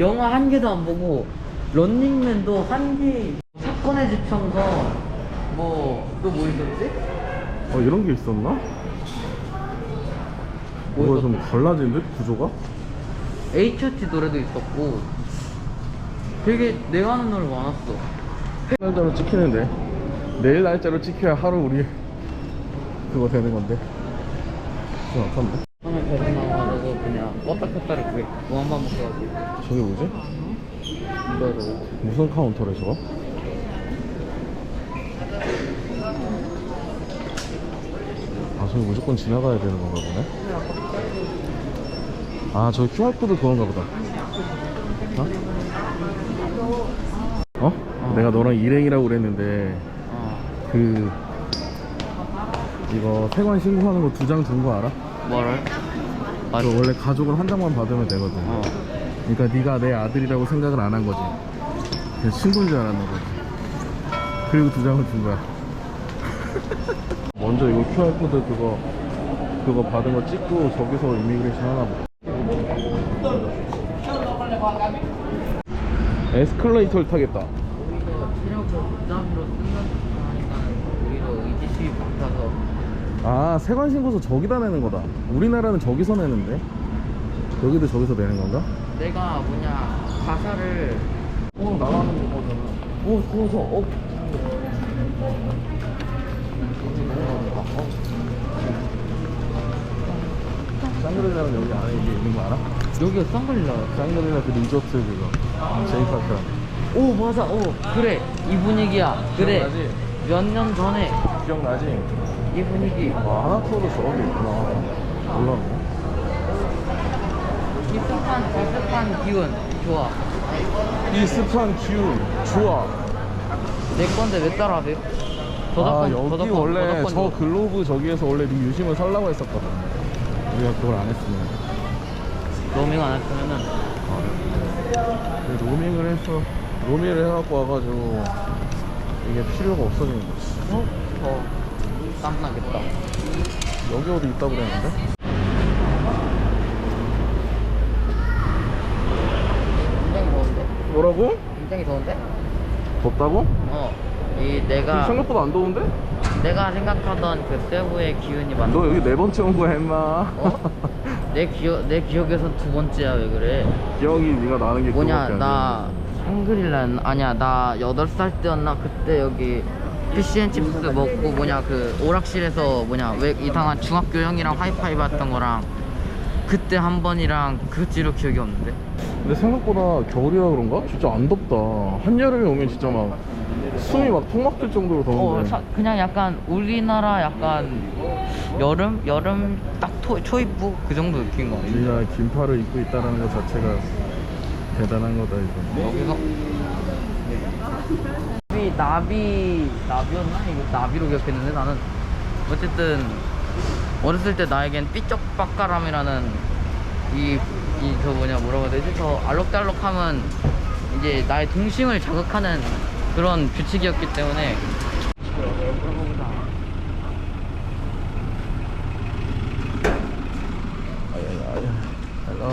영화 한 개도 안 보고 런닝맨도 한 개. 사건의 지평선 뭐또 뭐 있었지? 어 이런 게 있었나? 뭐가 좀 달라진데 구조가? H.O.T 노래도 있었고 되게 내가 하는 노래 많았어. 날짜로 찍히는데 내일 날짜로 찍혀야 하루 우리 그거 되는 건데. 좀 아깝네. 처음에 배송 나 껐다 켰다를 그게 무한 반복해가지고 저게 뭐지? 이거를 무슨 카운터래 저거? 아 저기 무조건 지나가야 되는 건가 보네 아 저기 QR코드 그건가 보다 어? 어? 내가 너랑 일행이라고 그랬는데 어 그 이거 세관 신고하는 거 두 장 준 거 알아? 뭐를? 아, 그 원래 가족은 한 장만 받으면 되거든 어. 그러니까 네가 내 아들이라고 생각을 안 한 거지. 그냥 친구인 줄 알았나 보지 그리고 두 장을 준 거야. 먼저 이거 QR코드 그거 그거 받은 거 찍고 저기서 이미그레이션 하나 보다 에스컬레이터를 타겠다 오히려 체력을 부담으로 쓴다니까 오히려 의지심이 박혀서 아 세관 신고서 저기다 내는 거다. 우리나라는 저기서 내는데? 여기도 저기서 내는 건가? 내가 뭐냐 가사를 어 나가는 거잖아 오 좋아서 어. 샹그릴라는 여기 안에 이게 있는 거 알아? 여기가 쌍글리라. 샹그릴라 그 리조트 그거. 제이파크랑 오 맞아. 오 그래. 이 분위기야. 그래. 기억나지? 몇 년 전에. 기억나지? 이 분위기. 와 하나토도 저기 있구나. 몰랐네. 이 습한 저 습한 기운 좋아 이 습한 기운 좋아 내 건데 왜 따라하세요? 아 저작권 여기 저작권 원래 저작권 저 글로브 저기에서 원래 네 유심을 살라고 했었거든. 우리가 그걸 안 했으면. 로밍 안 했으면은. 근데 로밍을 해서 로밍을 해갖고 와가지고 이게 필요가 없어지는 거지. 어? 더 땀나겠다 여기 어디 있다고 그랬는데? 굉장히 더운데? 뭐라고? 굉장히 더운데? 덥다고? 어. 이 내가 생각보다 안 더운데? 내가 생각하던 그 세부의 기운이 맞는 너 여기 네 번째 온 거야 임마 어? 내 기억 내 기억에서 두 번째야 왜 그래? 기억이 네가 나는 게 뭐냐 그거밖에 안나 샹그릴라 아니야 나 여덟 살 때였나 그때 여기 피시앤칩스 먹고 뭐냐 그 오락실에서 뭐냐 왜 이상한 중학교 형이랑 하이파이브 했던 거랑 그때 한 번이랑 그 뒤로 기억이 없는데? 근데 생각보다 겨울이라 그런가? 진짜 안 덥다. 한여름에 오면 진짜 막 숨이 막턱 막힐 정도로 어 더운데. 사- 그냥 약간 우리나라 약간 여름? 여름 딱 토, 초입부? 그 정도 느낀 거 같아 네가 긴팔을 입고 있다는 것 자체가 대단한 거다 이거. 여기서 나비 나비 나비였나? 이거 나비로 기억했는데 나는. 어쨌든 어렸을 때 나에겐 삐쩍박가람이라는 이 이 저 뭐냐 뭐라고 해야 되지? 저 알록달록함은 이제 나의 동심을 자극하는 그런 규칙이었기 때문에 아야야야 헬로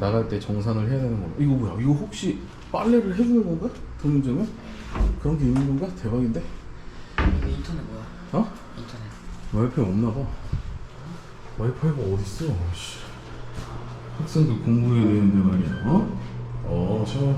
나갈 때 정산을 해야 되는 건가? 이거 뭐야? 이거 혹시 빨래를 해주는 건가? 돈 문제는? 그런 게 있는 건가? 대박인데? 이게 인터넷 뭐야 어? 인터넷 와이파이 없나 봐. 와이파이가 어딨어? 씨. 학생들 공부해야 되는데 말이야. 어? 어, 저